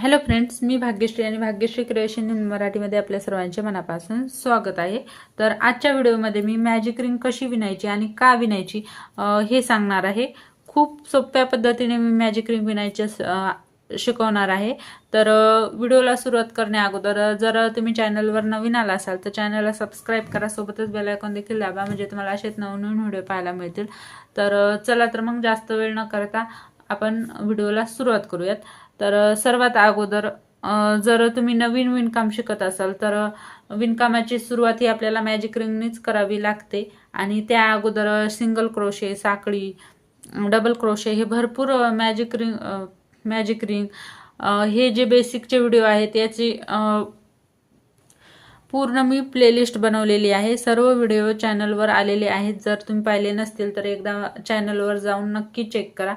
Hello friends मी भाग्यश्री आणि Bhagyashree creation in मराठीमध्ये आपल्या सर्वांचे मनापासून स्वागत आहे. तर आजच्या व्हिडिओमध्ये मी मॅजिक रिंग कशी विणायची आणि का विणायची हे सांगणार आहे. खूप सोप्या पद्धतीने मी मॅजिक रिंग विणायचे शिकवणार आहे. तर व्हिडिओला सुरुवात करण्या अगोदर जर तुम्ही चॅनलवर नवीन आला असाल तर चॅनलला सबस्क्राईब करा. सोबतच बेल आयकॉन देखील दाबा म्हणजे तुम्हाला असेच नवनवीन व्हिडिओ पाहायला मिळतील. तर चला तर मग जास्त वेळ न करता आपण व्हिडिओला सुरुवात करूयात. तर सर्वात अगोदर जर तुम्ही नवीन विणकाम शिकत असाल तर विणकामाची सुरुवात ही आपल्याला मॅजिक रिंगनीच करावी लागते. आणि त्या अगोदर सिंगल क्रोशे साखळी डबल क्रोशे हे भरपूर मॅजिक रिंग मॅजिक रिंग हे जे बेसिकचे व्हिडिओ आहेत याची पूर्ण मी प्लेलिस्ट बनवलेली आहे. सर्व व्हिडिओ चॅनलवर आलेले आहेत. जर तुम्ही पाहिले नसतील तर एकदा चॅनलवर जाऊन नक्की चेक करा.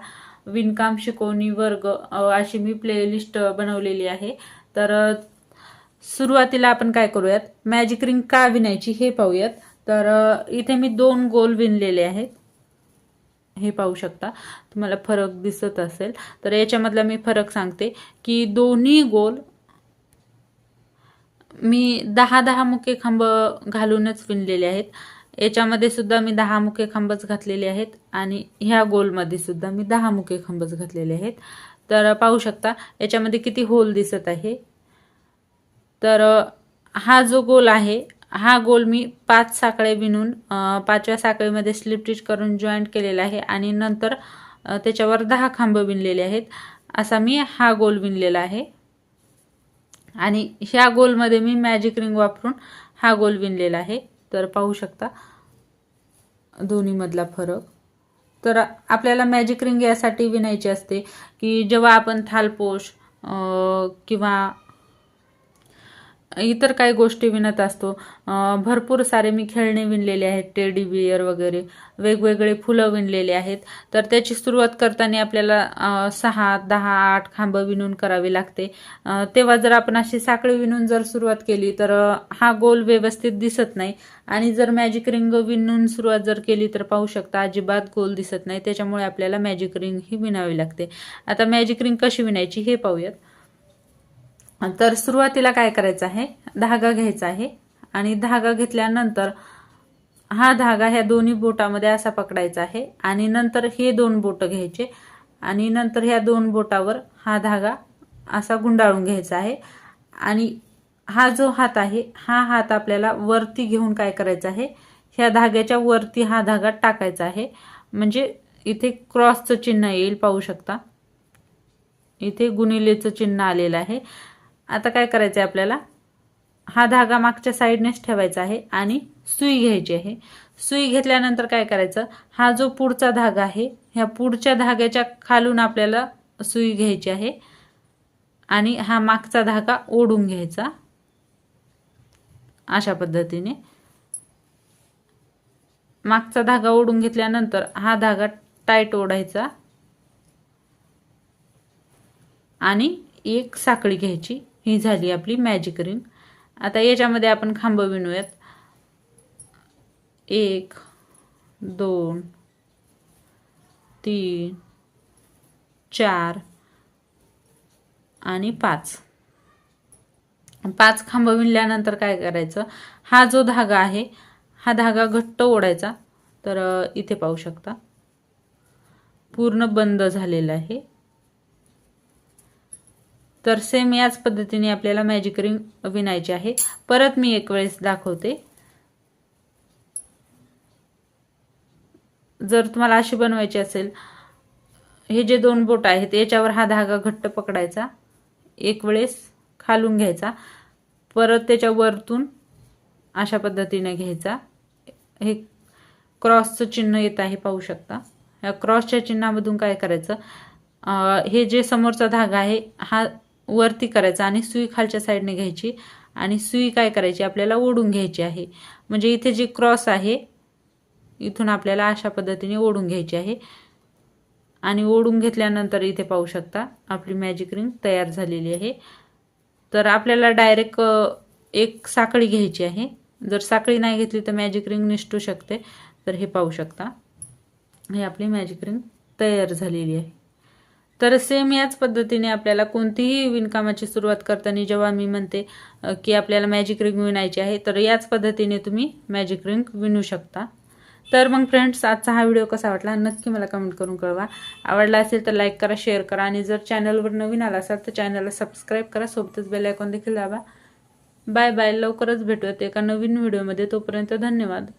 विणकाम शिकवणी वर्ग अशी मी प्लेलिस्ट बनवलेली आहे. तर सुरुवातीला आपण काय करूयात? मॅजिक रिंग का विणायची हे पाहूयात. तर इथे मी दोन गोल विणलेले आहेत. हे पाहू शकता. तुम्हाला फरक दिसत असेल. तर याच्यामधला मी फरक सांगते की दोन्ही गोल मी दहा दहा मुके खांब घालूनच विणलेले आहेत. याच्यामध्ये सुद्धा मी दहा मुखे खांबच घातलेले आहेत आणि ह्या गोलमध्ये सुद्धा मी दहा मुखे खांबच घातलेले आहेत. तर पाहू शकता याच्यामध्ये किती होल दिसत आहे. तर हा जो गोल आहे हा गोल मी पाच साखळे विणून पाचव्या साखळीमध्ये स्लिप स्टिच करून जॉईंट केलेला आहे आणि नंतर त्याच्यावर दहा खांब विणलेले आहेत. असा मी हा गोल विणलेला आहे. आणि ह्या गोलमध्ये मी मॅजिक रिंग वापरून हा गोल विणलेला आहे. तर पाहू शकता. दोन्हीमधला फरक. तर आपल्याला मॅजिक रिंग यासाठी विणायची असते की जेव्हा आपण थालपोश किंवा इतर काही गोष्टी विणत असतो. भरपूर सारे मी खेळणे विणलेले आहेत टेडी बियर वगैरे वेगवेगळे फुलं विणलेले आहेत. तर त्याची सुरुवात करताना आपल्याला सहा दहा आठ खांब विणून करावी लागते. तेव्हा जर आपण अशी साखळी विणून जर सुरुवात केली तर हा गोल व्यवस्थित दिसत नाही. आणि जर मॅजिक रिंग विणून सुरुवात जर केली तर पाहू शकता अजिबात गोल दिसत नाही. त्याच्यामुळे आपल्याला मॅजिक रिंग ही विणावी लागते. आता मॅजिक रिंग कशी विणायची हे पाहूयात. तर सुरुवातीला काय करायचं आहे? धागा घ्यायचा आहे. आणि धागा घेतल्यानंतर हा धागा ह्या दोन्ही बोटामध्ये असा पकडायचा आहे. आणि नंतर हे दोन बोटं घ्यायचे. आणि नंतर ह्या दोन बोटावर हा धागा असा गुंडाळून घ्यायचा आहे. आणि हा जो हात आहे हा हात आपल्याला वरती घेऊन काय करायचं आहे? ह्या धाग्याच्या वरती हा धागा टाकायचा आहे. म्हणजे इथे क्रॉसचं चिन्ह येईल पाहू शकता. इथे गुणिलेचं चिन्ह आलेलं आहे. आता काय करायचं आहे आपल्याला? हा धागा मागच्या साईडनेच ठेवायचा आहे आणि सुई घ्यायची आहे. सुई घेतल्यानंतर काय करायचं? हा जो पुढचा धागा आहे ह्या पुढच्या धाग्याच्या खालून आपल्याला सुई घ्यायची आहे आणि हा मागचा धागा ओढून घ्यायचा. अशा पद्धतीने. मागचा धागा ओढून घेतल्यानंतर हा धागा टाईट ओढायचा आणि एक साखळी घ्यायची. ही झाली आपली मॅजिक रिंग आता याच्यामध्ये आपण खांब विणूयात. एक दोन तीन चार आणि पाच. पाच खांब विणल्यानंतर काय करायचं? हा जो धागा आहे हा धागा घट्ट ओढायचा. तर इथे पाहू शकता. पूर्ण बंद झालेला आहे. तर सेम याच पद्धतीने आपल्याला मॅजिक रिंग विणायची आहे. परत मी एक वेळेस दाखवते. जर तुम्हाला अशी बनवायची असेल हे जे दोन बोट आहेत याच्यावर हा धागा घट्ट पकडायचा. एक वेळेस खालून घ्यायचा. परत त्याच्या वरतून अशा पद्धतीने घ्यायचा. हे क्रॉसचं चिन्ह येत आहे पाहू शकता. या क्रॉसच्या चिन्हामधून काय करायचं? हे जे समोरचा धागा आहे हा वरती करायचा आणि सुई खालच्या साईडने घ्यायची आणि सुई काय करायची आपल्याला ओढून घ्यायची आहे. म्हणजे इथे जी क्रॉस आहे इथून आपल्याला अशा पद्धतीने ओढून घ्यायची आहे. आणि ओढून घेतल्यानंतर इथे पाहू शकता आपली मॅजिक रिंग तयार झालेली आहे. तर आपल्याला डायरेक्ट एक साखळी घ्यायची आहे. जर साखळी नाही घेतली तर मॅजिक रिंग निष्ठू शकते. तर हे पाहू शकता हे आपली मॅजिक रिंग तयार झालेली आहे. तर सेम याच पद्धतीने आपल्याला कोणतीही विणकामाची सुरुवात करताना जेव्हा मी म्हणते की आपल्याला मॅजिक रिंग विणायची आहे तर याच पद्धतीने तुम्ही मॅजिक रिंग विणू शकता. तर मग फ्रेंड्स आजचा हा व्हिडिओ कसा वाटला? नक्की मला कमेंट करून कळवा. आवडला असेल तर लाईक करा शेअर करा आणि जर चॅनलवर नवीन आला असाल तर चॅनलला सबस्क्राईब करा. सोबतच बेल आयकॉन देखील दाबा. बाय बाय लवकरच भेटूयात एका नवीन व्हिडिओमध्ये तोपर्यंत धन्यवाद.